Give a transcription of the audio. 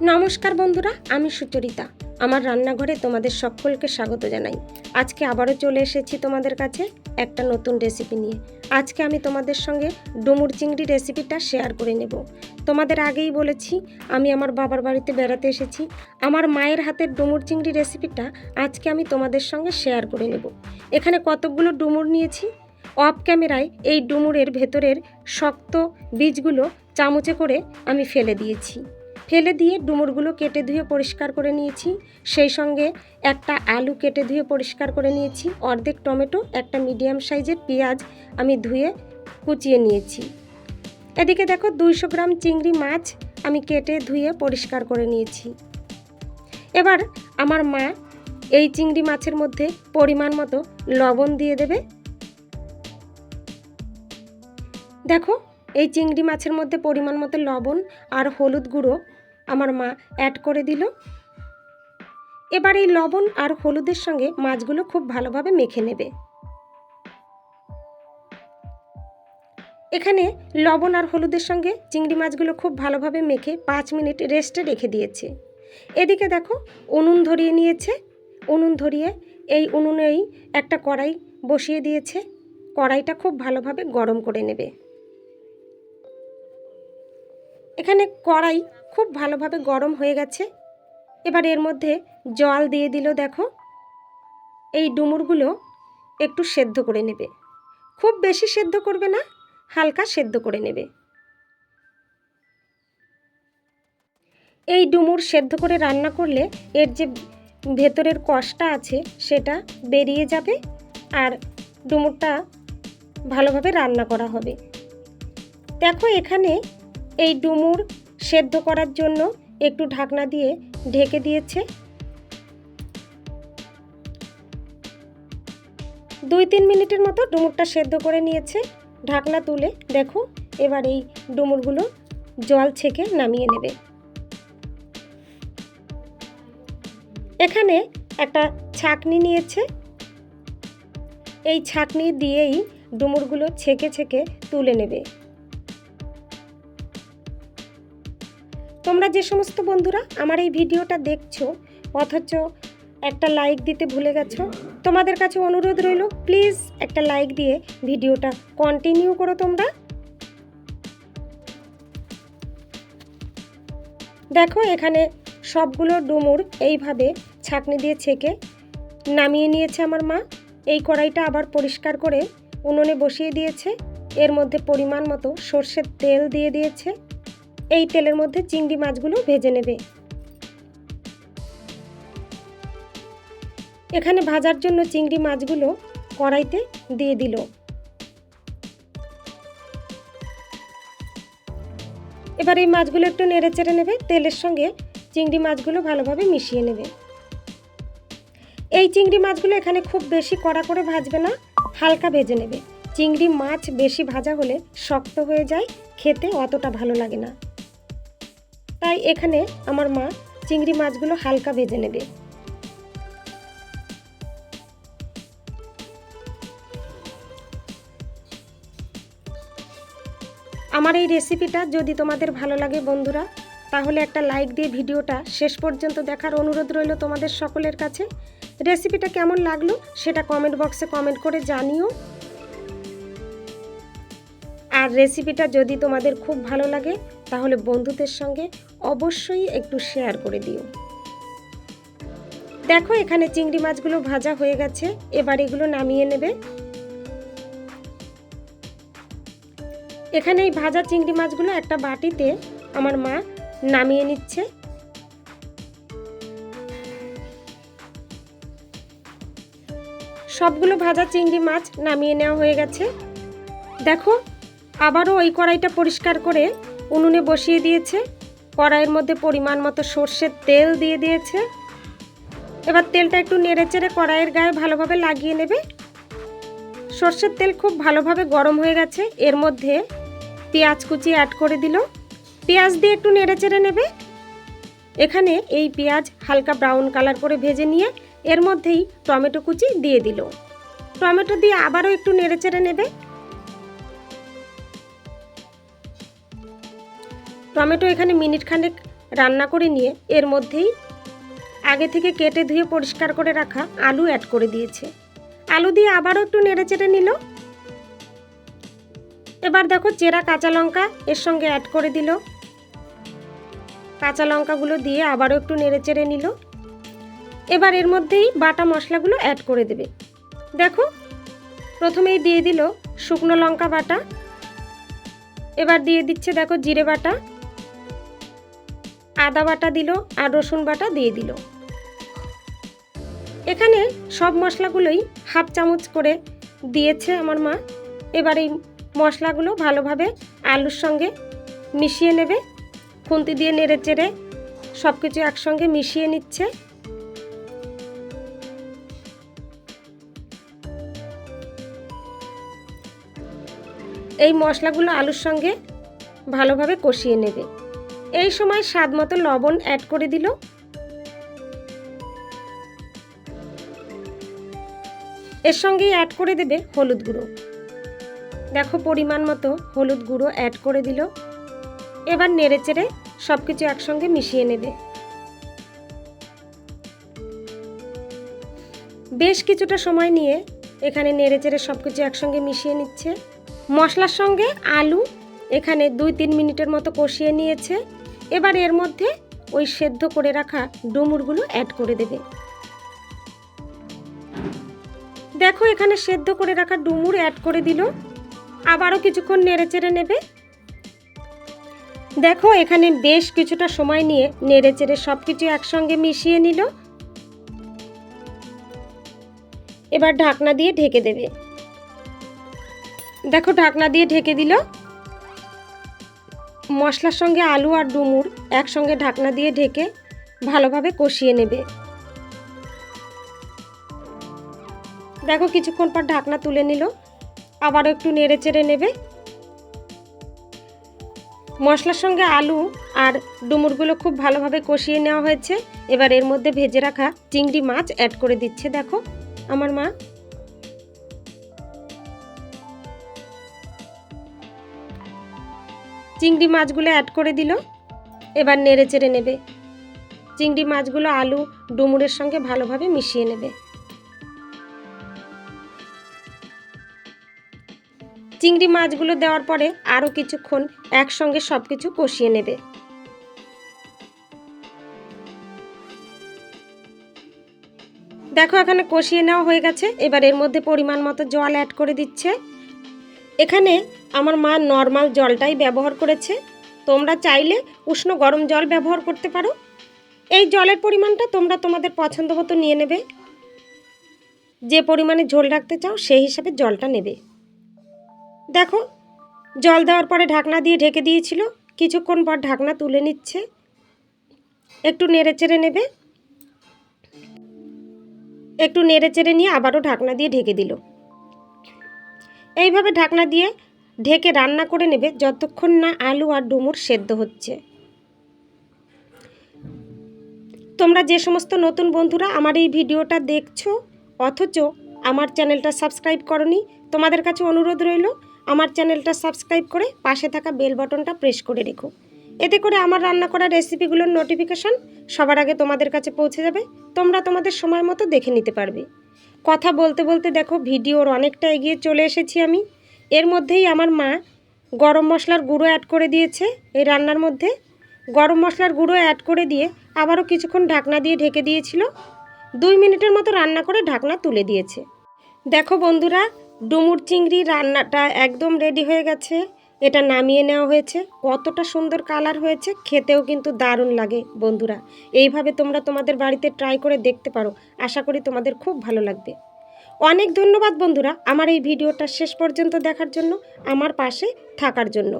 নমস্কার বন্ধুরা, আমি সুচরিতা। আমার রান্নাঘরে তোমাদের সকলকে স্বাগত জানাই। আজকে আবারও চলে এসেছি তোমাদের কাছে একটা নতুন রেসিপি নিয়ে। আজকে আমি তোমাদের সঙ্গে ডুমুর চিংড়ি রেসিপিটা শেয়ার করে নেব। তোমাদের আগেই বলেছি, আমি আমার বাবার বাড়িতে বেড়াতে এসেছি। আমার মায়ের হাতের ডুমুর চিংড়ি রেসিপিটা আজকে আমি তোমাদের সঙ্গে শেয়ার করে নেব। এখানে কতকগুলো ডুমুর নিয়েছি। অফ ক্যামেরায় এই ডুমুরের ভেতরের শক্ত বীজগুলো চামচে করে আমি ফেলে দিয়েছি। ফেলে দিয়ে ডুমুরগুলো কেটে ধুয়ে পরিষ্কার করে নিয়েছি। সেই সঙ্গে একটা আলু কেটে ধুয়ে পরিষ্কার করে নিয়েছি। অর্ধেক টমেটো, একটা মিডিয়াম সাইজের পেঁয়াজ আমি ধুয়ে কুচিয়ে নিয়েছি। এদিকে দেখো দুইশো গ্রাম চিংড়ি মাছ আমি কেটে ধুয়ে পরিষ্কার করে নিয়েছি। এবার আমার মা এই চিংড়ি মাছের মধ্যে পরিমাণ মতো লবণ দিয়ে দেবে। দেখো এই চিংড়ি মাছের মধ্যে পরিমাণ মতো লবণ আর হলুদ গুঁড়ো আমার মা অ্যাড করে দিল। এবার এই লবণ আর হলুদের সঙ্গে মাছগুলো খুব ভালোভাবে মেখে নেবে। এখানে লবণ আর হলুদের সঙ্গে চিংড়ি মাছগুলো খুব ভালোভাবে মেখে পাঁচ মিনিট রেস্টে রেখে দিয়েছে। এদিকে দেখো উনুন ধরিয়ে নিয়েছে। উনুন ধরিয়ে এই উনুনেই একটা কড়াই বসিয়ে দিয়েছে। কড়াইটা খুব ভালোভাবে গরম করে নেবে। এখানে কড়াই খুব ভালোভাবে গরম হয়ে গেছে। এবার এর মধ্যে জল দিয়ে দিল, দেখো। এই ডুমুরগুলো একটু সেদ্ধ করে নেবে। খুব বেশি সেদ্ধ করবে না, হালকা সেদ্ধ করে নেবে। এই ডুমুর সেদ্ধ করে রান্না করলে এর যে ভেতরের কষটা আছে, সেটা বেরিয়ে যাবে আর ডুমুরটা ভালোভাবে রান্না করা হবে। দেখো এখানে এই ডুমুর সেদ্ধ করার জন্য একটু ঢাকনা দিয়ে ঢেকে দিয়েছে। দুই তিন মিনিটের মতো ডুমুরটা সেদ্ধ করে নিয়েছে। ঢাকনা তুলে দেখো, এবার এই ডুমুরগুলো জল ছেঁকে নামিয়ে নেবে। এখানে একটা ছাকনি নিয়েছে। এই ছাকনি দিয়েই ডুমুরগুলো ছেঁকে ছেঁকে তুলে নেবে। তোমরা যে সমস্ত বন্ধুরা আমার এই ভিডিওটা দেখছ, অথচ একটা লাইক দিতে ভুলে গেছো, তোমাদের কাছে অনুরোধ রইল প্লিজ একটা লাইক দিয়ে ভিডিওটা কন্টিনিউ করো তোমরা। দেখো, এখানে সবগুলো ডুমুর এইভাবে ছাকনি দিয়ে ছেঁকে নামিয়ে নিয়েছে আমার মা। এই কড়াইটা আবার পরিষ্কার করে উনুনে বসিয়ে দিয়েছে। এর মধ্যে পরিমাণ মতো সর্ষের তেল দিয়ে দিয়েছে। এই তেলের মধ্যে চিংড়ি মাছগুলো ভেজে নেবে। এখানে ভাজার জন্য চিংড়ি মাছগুলো কড়াইতে দিয়ে দিল। এবার এই মাছগুলো একটু নেড়ে চেড়ে নেবে, তেলের সঙ্গে চিংড়ি মাছগুলো ভালোভাবে মিশিয়ে নেবে। এই চিংড়ি মাছগুলো এখানে খুব বেশি কড়া করে ভাজবে না, হালকা ভেজে নেবে। চিংড়ি মাছ বেশি ভাজা হলে শক্ত হয়ে যায়, খেতে অতটা ভালো লাগে না। তাই এখানে আমার মা চিংড়ি মাছগুলো হালকা ভেজে নেবে। আমার এই রেসিপিটা যদি তোমাদের ভালো লাগে বন্ধুরা, তাহলে একটা লাইক দিয়ে ভিডিওটা শেষ পর্যন্ত দেখার অনুরোধ রইল তোমাদের সকলের কাছে। রেসিপিটা কেমন লাগল সেটা কমেন্ট বক্সে কমেন্ট করে জানিও। আর রেসিপিটা যদি তোমাদের খুব ভালো লাগে তাহলে বন্ধুদের সঙ্গে অবশ্যই একটু শেয়ার করে দিও। দেখো এখানে চিংড়ি মাছগুলো ভাজা হয়ে গেছে, এবার এগুলো নামিয়ে নেবে। এখানে এই ভাজা চিংড়ি মাছগুলো একটা বাটিতে আমার মা নামিয়ে নিচ্ছে। সবগুলো ভাজা চিংড়ি মাছ নামিয়ে নেওয়া হয়ে গেছে। দেখো, আবারও ওই কড়াইটা পরিষ্কার করে উনুনে বসিয়ে দিয়েছে, কড়াইয়ের মধ্যে পরিমাণ মতো সর্ষের তেল দিয়ে দিয়েছে। এবার তেলটা একটু নেড়ে চেড়ে কড়াইয়ের গায়ে ভালোভাবে লাগিয়ে নেবে। সর্ষের তেল খুব ভালোভাবে গরম হয়ে গেছে, এর মধ্যে পেঁয়াজ কুচি অ্যাড করে দিল। পেঁয়াজ দিয়ে একটু নেড়ে চেড়ে নেবে। এখানে এই পেঁয়াজ হালকা ব্রাউন কালার করে ভেজে নিয়ে এর মধ্যেই টমেটো কুচি দিয়ে দিল। টমেটো দিয়ে আবারও একটু নেড়ে চেড়ে নেবে। টমেটো এখানে মিনিট খানেক রান্না করে নিয়ে এর মধ্যেই আগে থেকে কেটে ধুয়ে পরিষ্কার করে রাখা আলু অ্যাড করে দিয়েছে। আলু দিয়ে আবারও একটু নেড়ে চেড়ে নিল। এবার দেখো চেরা কাঁচা লঙ্কা এর সঙ্গে অ্যাড করে দিল। কাঁচা লঙ্কাগুলো দিয়ে আবারও একটু নেড়ে চেড়ে নিল। এবার এর মধ্যেই বাটা মশলাগুলো অ্যাড করে দেবে। দেখো, প্রথমেই দিয়ে দিল শুকনো লঙ্কা বাটা। এবার দিয়ে দিচ্ছে দেখো জিরে বাটা। আদা বাটা দিল আর রসুন বাটা দিয়ে দিল। এখানে সব মশলাগুলোই হাফ চামচ করে দিয়েছে আমার মা। এবার এই মশলাগুলো ভালোভাবে আলুর সঙ্গে মিশিয়ে নেবে। খুন্তি দিয়ে নেড়ে চেড়ে সব কিছু একসঙ্গে মিশিয়ে নিচ্ছে। এই মশলাগুলো আলুর সঙ্গে ভালোভাবে কষিয়ে নেবে। এই সময় স্বাদ মতো লবণ অ্যাড করে দিল। এর সঙ্গেই অ্যাড করে দেবে হলুদ গুঁড়ো। দেখো পরিমাণ মতো হলুদ গুঁড়ো অ্যাড করে দিল। এবার নেড়ে চেড়ে সব কিছু একসঙ্গে মিশিয়ে নেবে। বেশ কিছুটা সময় নিয়ে এখানে নেড়ে চেড়ে সব কিছু একসঙ্গে মিশিয়ে নিচ্ছে। মশলার সঙ্গে আলু এখানে দুই তিন মিনিটের মতো কষিয়ে নিয়েছে। এবার এর মধ্যে ওই সেদ্ধ করে রাখা ডুমুরগুলো অ্যাড করে দেবে। দেখো এখানে সেদ্ধ করে রাখা ডুমুর অ্যাড করে দিল। আবারও কিছুক্ষণ নেড়ে নেবে। দেখো এখানে বেশ কিছুটা সময় নিয়ে নেড়ে চেড়ে সব কিছু একসঙ্গে মিশিয়ে নিল। এবার ঢাকনা দিয়ে ঢেকে দেবে। দেখো ঢাকনা দিয়ে ঢেকে দিল। মশলার সঙ্গে আলু আর ডুমুর একসঙ্গে ঢাকনা দিয়ে ঢেকে ভালোভাবে কষিয়ে নেবে। দেখো কিছুক্ষণ পর ঢাকনা তুলে নিল, আবারও একটু নেড়ে চেড়ে নেবে। মশলার সঙ্গে আলু আর ডুমুরগুলো খুব ভালোভাবে কষিয়ে নেওয়া হয়েছে। এবার এর মধ্যে ভেজে রাখা চিংড়ি মাছ অ্যাড করে দিচ্ছে। দেখো, আমার মা চিংড়ি মাছগুলো অ্যাড করে দিল। এবার নেড়ে চেড়ে নেবে। চিংড়ি মাছগুলো আলু, ডুমুরের সঙ্গে ভালোভাবে মিশিয়ে নেবে। চিংড়ি মাছগুলো দেওয়ার পরে আরও কিছুক্ষণ একসঙ্গে সব কিছু কষিয়ে নেবে। দেখো, এখানে কষিয়ে নেওয়া হয়ে গেছে। এবার এর মধ্যে পরিমাণ মতো জল অ্যাড করে দিচ্ছে। এখানে আমার মা নর্মাল জলটাই ব্যবহার করেছে। তোমরা চাইলে উষ্ণ গরম জল ব্যবহার করতে পারো। এই জলের পরিমাণটা তোমরা তোমাদের পছন্দ মতো নিয়ে নেবে। যে পরিমাণে ঝোল রাখতে চাও সেই হিসাবে জলটা নেবে। দেখো, জল দেওয়ার পরে ঢাকনা দিয়ে ঢেকে দিয়েছিল। কিছুক্ষণ পর ঢাকনা তুলে নিচ্ছে। একটু নেড়ে চেড়ে নেবে। একটু নেড়ে চেড়ে নিয়ে আবারও ঢাকনা দিয়ে ঢেকে দিল। এইভাবে ঢাকনা দিয়ে ঢেকে রান্না করে নেবে যতক্ষণ না আলু আর ডুমুর সেদ্ধ হচ্ছে। তোমরা যে সমস্ত নতুন বন্ধুরা আমার এই ভিডিওটা দেখছ, অথচ আমার চ্যানেলটা সাবস্ক্রাইব করনি, তোমাদের কাছে অনুরোধ রইল, আমার চ্যানেলটা সাবস্ক্রাইব করে পাশে থাকা বেল বাটনটা প্রেস করে রেখো। এতে করে আমার রান্না করা রেসিপিগুলোর নোটিফিকেশন সবার আগে তোমাদের কাছে পৌঁছে যাবে, তোমরা তোমাদের সময় মতো দেখে নিতে পারবে। কথা বলতে বলতে দেখো, ভিডিওর অনেকটা এগিয়ে চলে এসেছি আমি। এর মধ্যেই আমার মা গরম মশলার গুঁড়ো অ্যাড করে দিয়েছে এই রান্নার মধ্যে। গরম মশলার গুঁড়ো অ্যাড করে দিয়ে আবারও কিছুক্ষণ ঢাকনা দিয়ে ঢেকে দিয়েছিল। দুই মিনিটের মতো রান্না করে ঢাকনা তুলে দিয়েছে। দেখো বন্ধুরা, ডুমুর চিংড়ি রান্নাটা একদম রেডি হয়ে গেছে। এটা নামিয়ে নেওয়া হয়েছে। কতটা সুন্দর কালার হয়েছে, খেতেও কিন্তু দারুণ লাগে বন্ধুরা। এইভাবে তোমরা তোমাদের বাড়িতে ট্রাই করে দেখতে পারো। আশা করি তোমাদের খুব ভালো লাগবে। অনেক ধন্যবাদ বন্ধুরা আমার এই ভিডিওটা শেষ পর্যন্ত দেখার জন্য আমার পাশে থাকার জন্য।